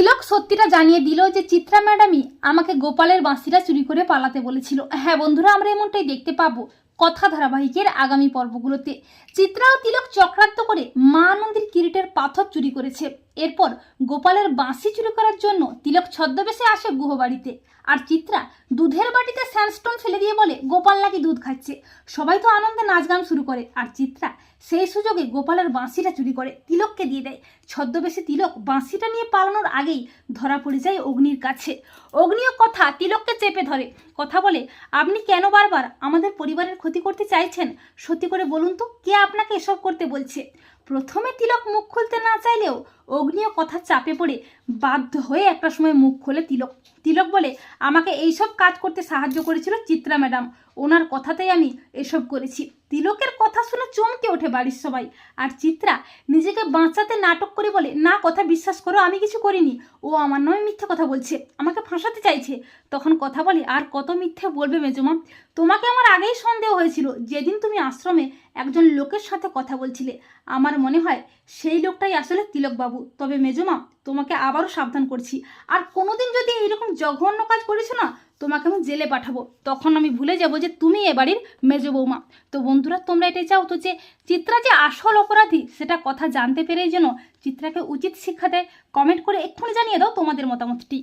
তিলক সত্যিটা জানিয়ে দিল যে, চিত্রা ম্যাডামই আমাকে গোপালের বাঁশিটা চুরি করে পালাতে বলেছিল। হ্যাঁ বন্ধুরা, আমরা এমনটাই দেখতে পাবো। কথা ধারাবাহিকের আগামী পর্বগুলোতে। চিত্রা ও তিলক চক্রান্ত করে মা আনন্দের কিরিটের পাথর চুরি করেছে। এরপর গোপালের বাঁশি চুরি করার জন্য তিলক ছদ্মবেশে আসে গুহবাড়িতে। আর চিত্রা দুধের বাটিতে স্যান্ডস্টোন ফেলে দিয়ে বলে, গোপাল নাকি দুধ খাচ্ছে? সবাই তো আনন্দে নাচ গান শুরু করে। আর চিত্রা সেই সুযোগে গোপালের বাঁশিটা চুরি করে, তিলককে দিয়ে দেয়। ছদ্মবেশে তিলক বাঁশিটা নিয়ে পালানোর আগেই ধরা পড়ে যায় অগ্নির কাছে। অগ্নিও কথা তিলককে চেপে ধরে। কথা বলে, আপনি কেন বারবার আমাদের পরিবারের ক্ষতি করতে চাইছেন সত্যি করে বলুন তো কে আপনাকে এসব করতে বলছে? প্রথমে তিলক মুখ খুলতে না চাইলেও অগ্নিও কথা চাপে পড়ে বাধ্য হয়ে একটা সময় মুখ খোলে তিলক। তিলক বলে, আমাকে এইসব কাজ করতে সাহায্য করেছিল চিত্রা ম্যাডাম। ওনার কথাতেই আমি এসব করেছি। তিলকের কথা শুনে চমকে ওঠে বাড়ির সবাই। আর চিত্রা, নিজেকে বাঁচাতে নাটক করে বলে, না, কথা বিশ্বাস করো, আমি কিছু করিনি। ও আমার নামে মিথ্যে কথা বলছে, আমাকে ফাঁসাতে চাইছে। তখন কথা বলে, আর কত মিথ্যে বলবে মেজমা? তোমাকে আমার আগেই সন্দেহ হয়েছিল। যেদিন তুমি আশ্রমে একজন লোকের সাথে কথা বলছিলে, আমার মনে হয় সেই লোকটাই আসলে তিলকবাবু। তবে মেজমা, তোমাকে আবারও সাবধান করছি। আর কোনোদিন যদি এইরকম জঘন্য কাজ করেছ না, তোমাকে আমি জেলে পাঠাবো। তখন আমি ভুলে যাব যে তুমি এ বাড়ির মেজ বৌমা। তো বন্ধুরা, তোমরা এটাই চাও তো যে চিত্রা যে আসল অপরাধী, সেটা কথা জানতে পেরেই যেন চিত্রাকে উচিত শিক্ষা দেয়। কমেন্ট করে এক্ষুনি জানিয়ে দাও তোমাদের মতামতটি।